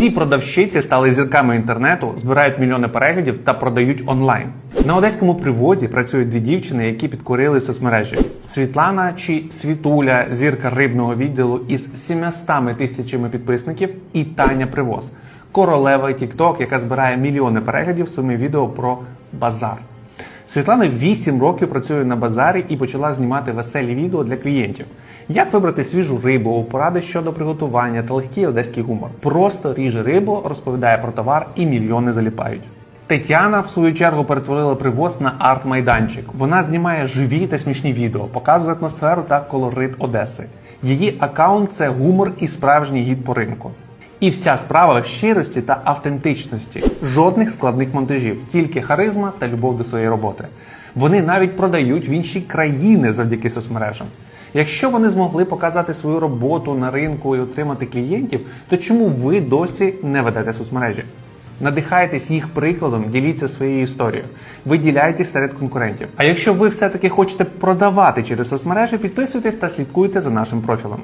Ці продавщиці стали зірками інтернету, збирають мільйони переглядів та продають онлайн. На одеському привозі працюють дві дівчини, які підкорили соцмережі: Світлана чи Світуля, зірка рибного відділу із 700 тисячами підписників, і Таня Привоз, королева TikTok, яка збирає мільйони переглядів своїми відео про базар. Світлана 8 років працює на базарі і почала знімати веселі відео для клієнтів. Як вибрати свіжу рибу, поради щодо приготування та легкий одеський гумор. Просто ріже рибу, розповідає про товар і мільйони заліпають. Тетяна, в свою чергу, перетворила привоз на арт-майданчик. Вона знімає живі та смішні відео, показує атмосферу та колорит Одеси. Її аккаунт це гумор і справжній гід по ринку. І вся справа в щирості та автентичності. Жодних складних монтажів, тільки харизма та любов до своєї роботи. Вони навіть продають в інші країни завдяки соцмережам. Якщо вони змогли показати свою роботу на ринку і отримати клієнтів, то чому ви досі не ведете соцмережі? Надихайтесь їх прикладом, діліться своєю історією, виділяйтесь серед конкурентів. А якщо ви все-таки хочете продавати через соцмережі, підписуйтесь та слідкуйте за нашим профілем.